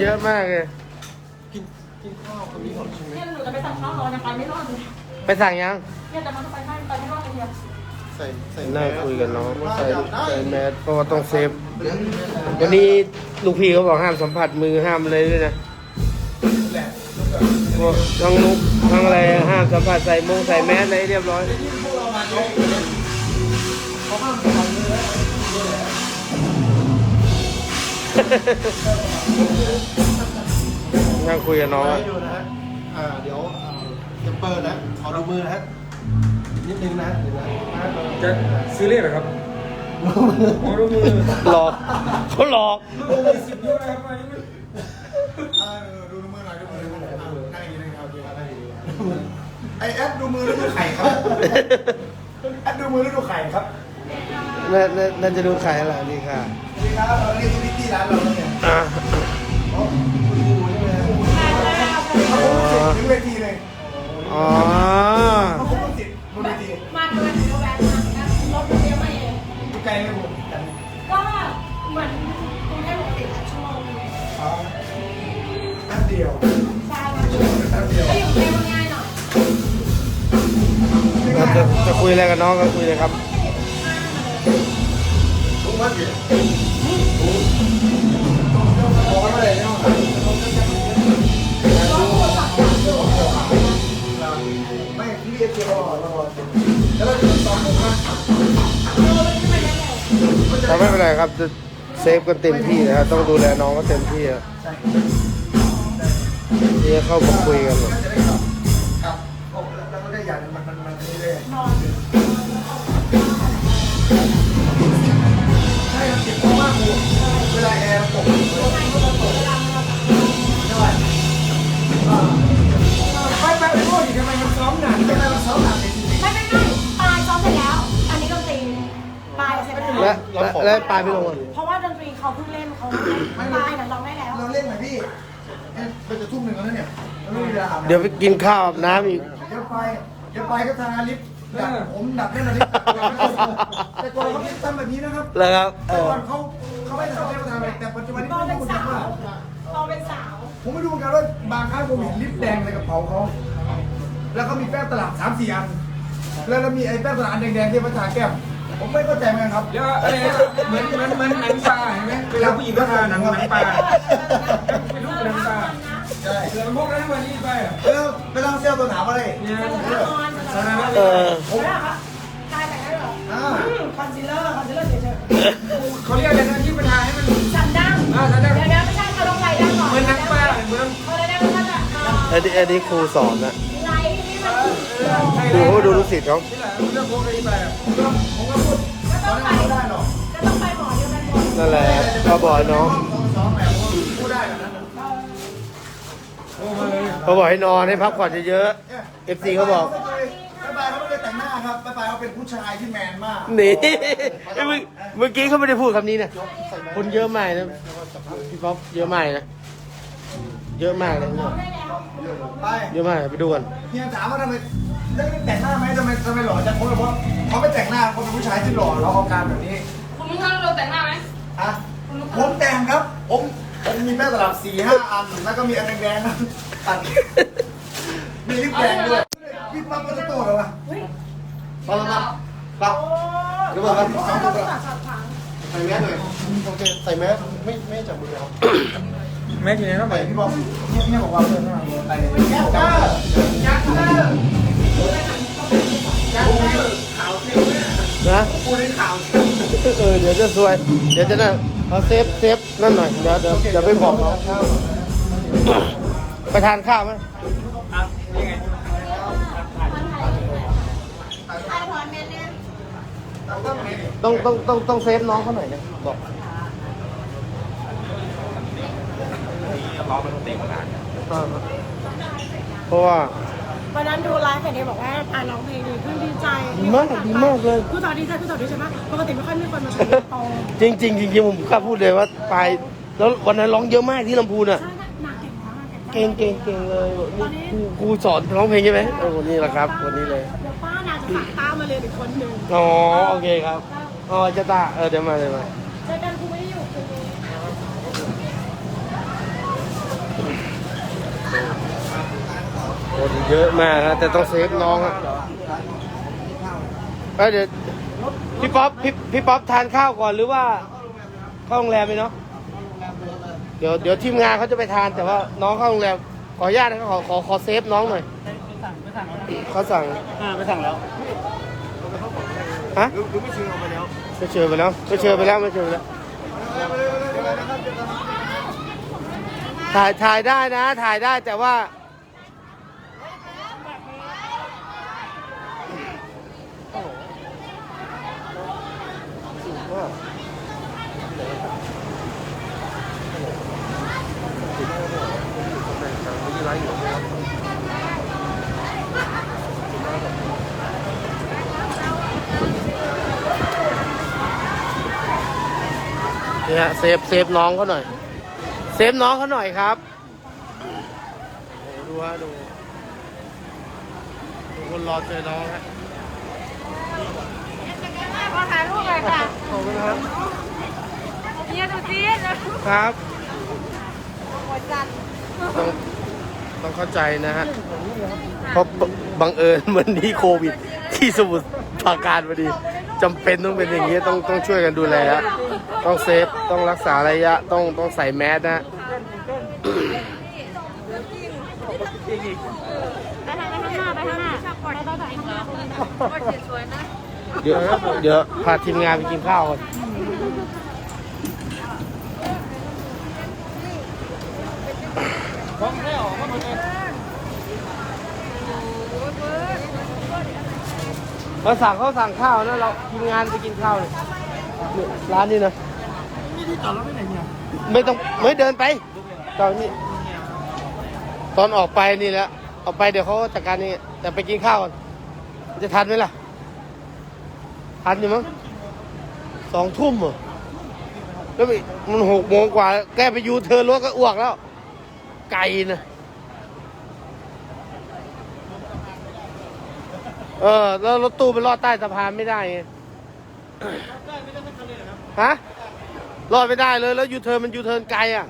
เยอะมากเลย กินกินข้าวคนนี้ก่อนใช่ไหมเนี่ยหนูจะไปสั่งข้าวรอยังไปไม่รอดเลยไปสั่งยัง เนี่ยจะมาไปให้ไปไม่รอดเลยเนี่ยใส่ใส่น่าคุยกันน้องใส่ใส่แมสเพราะว่าต้องเซฟวันนี้ลูกพี่เขาบอกห้ามสัมผัสมือห้ามเลยด้วยนะพวกทั้งนุกทั้งอะไรห้ามสัมผัสใส่มงใส่แมสอะไรเรียบร้อย นั่งคุยกับน้องให้อะดูนะฮะ อ่า เดี๋ยวอ่าจะเปิดนะ ขอดูมือนะฮะ นิดนึงนะเดี๋ยวนะจะซื้อเลขเหรอครับโอ้ดูมือหลอกเขาหลอกดูมือสิบนิ้วนะครับอันนี้มันอ่าดูมือหน่อยดูมือหน่อยอ่านั่งอย่างนี้นะครับโอเคนั่งอย่างนี้ไอแอดดูมือแล้วดูไข่ครับ แอดดูมือแล้วดูไข่ครับ น่าน่าน่าจะดูขายอะไรนี่ค่ะสวัสดีครับเราเรียกที่ที่ร้านเราเนี่ยอะอ๋อคุณครูใช่ไหมฮะเขาพูดถึงเวทีเลยอ๋อเขาพูดติดบนเวทีมาเดินถึงแวะมานะรถเดียวมาเองดูไกลไหมผมก็เหมือนกรุงเทพปกติชั่วโมงนึงอ๋อแป๊บเดียวใช่มาอยู่แป๊บเดียวก็อยู่กรุงเทพก็ง่ายหน่อยเราจะจะคุยอะไรกับน้องก็คุยเลยครับรู้มั้ย เราไม่เป็นไรครับจะเซฟกันเต็มที่นะครับต้องดูแลน้องก็เต็มที่ครับเดี๋ยวเข้ามาคุยกันหมด และและและปลายไปลงอะเพราะว่าดนตรีเขาเพิ่งเล่นเขาปลายน่ะร้องได้แล้วเราเล่นไหมพี่เอ๊ะมันจะทุ่มหนึ่งแล้วเนี่ยมันไม่มีเวลาอาบน้ำเดี๋ยวไปกินข้าวอาบน้ำอีก เดี๋ยวไปเดี๋ยวไปก็ทางอาลิฟต์ดักผมดักแน่นอนลิฟต์แต่ก่อนเขาไม่ทำแบบนี้นะครับแล้วครับเอแต่อก่อนเขาเขาไม่ทำไม่ทำอะไรแต่ปัจจุบันนี้ตอนไม่เป็นรู้เหมือนสากันวว่าตอนเป็นสาวผมไม่รู้เหมือนกันว่าบางครั้งผมเห็นลิปแดงในกระเป๋าเขาแล้วก็มีแป้งตลับสามสี่อันแล้วแล้วมีไอ้แป้งตลับอันแดงๆที่มาทาแก้ม ผมไม่เข้าใจเหมือนกันครับ เดี๋ยวอะไรนะเหมือนเหมือนเหมือนหนังปลาเห็นไหมเวลาผู้หญิงก็ทาหนังหนังปลาเป็นรูปหนังปลาใช่เหลือพวกนั้นวันนี้ไปอะเออไปลองเซลตัวหนามอะไรเนี่ยสารนอนเออผมเหรอคะกายแต่งได้เหรออ่าคอนซีลเลอร์คอนซีลเลอร์เฉยเขาเรียกอะไรนะที่ประธานให้มันๆสันดั้งอ่าสันดั้งเดี๋ยวเดี๋ยวไม่ใช่เขาต้องไล่ดั้งก่อนเหมือนหนังปลาเหมือนเขาเลยได้ว่าจะเอ่ออันนี้อันนี้ครูสอนนะไล่ที่มัน ครูเขาดูลูกศิษย์เขานี่แหละเรื่องพวกนี้ไปอะผมก็พูดก็ตต้ออนงนั้นไปไม่ได้หรอกก็ต้องไปหมอเดียวกันหมดนั่นแหละเขาบอกให้น้องสองแบบผมพูดได้แบบนั้นนะโอ้มาเลยเขาบอกให้นอนให้พักผ่อนเยอะๆ FC เขาบอกบ๊ายบายเขาไม่ได้แต่งหน้าครับบ๊ายบายเขาเป็นผู้ชายที่แมนมากนี่เอ้ยเมื่อเมื่อกี้เขาไม่ได้พูดคำนี้นะคนเยอะมากนะพี่ป๊อปเยอะมากนะ เยอะมากเลยเนี่ยไปเยอะมากไปดูกันเฮียถามว่าทำไมได้แต่งหน้าไหมทำไมทำไมหล่อจังเพราะว่าเขาไม่แต่งหน้าเขาเป็นผู้ชายที่หล่อแล้วเอาการแบบนี้คุณลุงคะเราแต่งหน้าไหมฮะผมแต่งครับผมผมมีแป้งตลับสี่ห้าอันแล้วก็มีอันแดงๆนะตัดมีลิปแดงด้วยพี่ปั๊บก็จะโตแล้ววะเฮ้ยปั๊บปั๊บปั๊บโอ้เดี๋ยวก่อนครับสองต้ตัอวงตัดสับถังใส่แมสเลยโอเคใส่แมสไม่ไม่จับมือครับ แม่ทีนี้ต้องไปพี่บอกเนี่ยเนี่ยบอกว่าเพื่อนว่าไปแก้วเตอร์ยักษ์เตอร์ยักษ์เตอร์ขาวเนะพูดให้ขาวเออเดี๋ยวจะซวย เดี๋ยวจะนั่นเอาเซฟเซฟนั่นหน่อยเดี๋ยวเดี๋ยวเดี๋ยวไปบอกน้องไปทานข้าวไหมยังไงใครพรเมนเนี่ยต้องต้องต้องต้องเซฟน้องเขาหน่อยนะบอก อ่าเพราะว่า วันนั้นดูไลฟ์แผ่นเดียบอกว่าอ่านร้องเพลงดีขึ้นดีใจดีมากดีมากเลย คือตอนดีใจคือตอนดีใจมากปกติไม่ค่อยมีคนมาชมโตจริงจริงๆจริงๆผมกล้าพูดเลยว่าไปแล้ววันนั้นร้องเยอะมากที่ลำพูนอะ ใช่หนักเก่งมากเก่งเก่งเก่งเลยนี่ครูครูสอนร้องเพลงใช่ไหมเออวันนี้แหละครับวันนี้เลยเดี๋ยวป้านางจะฝากตามมาเลยอีกคนหนึ่งอ๋อโอเคครับอ๋อจะตาเออเดี๋ยวมาเดี๋ยวมา เจอกันครูไม่ได้อยู่คืนนี้ คนเยอะมากนะแต่ต้องเซฟน้องอะเอ้ยเดี๋ยวพี่ป๊อปพี่พี่ป๊อปทานข้าวก่อนหรือว่าเข้าโรงแรมไหมเนาะเดี๋ยวเดี๋ยวทีมงานเขาจะไปทานแต่ว่าน้องเข้าโรงแรมขออนุญาตนะครับขอขอขอเซฟน้องหน่อยเขาสั่งไปสั่งแล้วฮะหรือไม่ชิงออกไปแล้วไม่เชิญไปแล้วไม่เชิญไปแล้วไม่เชิญไปแล้วถ่ายถ่ายได้นะ ถ่ายได้แต่ว่า นี่ยฮะเซฟเซฟน้องเขาหน่อย เซฟน้องเขาหน่อยครับโอ้โหดูฮะดูดูคนรอเจอน้องฮะขอถ่ายรูปหน่อยค่ะขอบคุณครับเฮียดูสินะครับหัวจันทร์ต้องต้องเข้าใจนะฮะเพราะบังเอิญเหมือนที่โควิด ที่สมุทรปราการพอดีจำเป็นต้องเป็นอย่างนี้ต้องต้องช่วยกันดูแลฮะ ต้องเซฟ ต้องรักษาระยะ ต้องต้องใส่แมสนะฮะไปทางไปข้างหน้าไปข้างหน้าไปไปไปข้างหน้าก็เจ็ดสวยนะเดี๋ยวเดี๋ยวพาทีมงานไปกินข้าวก่อนเราสั่งเขาสั่งข้าวนะเราทีมงานไปกินข้าวเลยเนี่ยร้านนี้นะ ที่จอดรถไปไหนเนี่ยไม่ต้องไม่เดินไปตอนนี้ ตอนออกไปนี่แหละออกไปเดี๋ยวเขาจัดการนี่แต่ไปกินข้าวก่อนจะทันไหมล่ะ ทันอยู่มั้งสองทุ่มเหรอแล้วมันมันหกโมงกว่า แกไปยูเทิร์นรถก็อ้วกแล้ว ไกลนะเออ แล้วรถตู้ไปลอดใต้สะพานไม่ได้ไงฮะ รอดไม่ได้เลยแล้วยูเทิร์นมันยูเทิร์นไกลอะ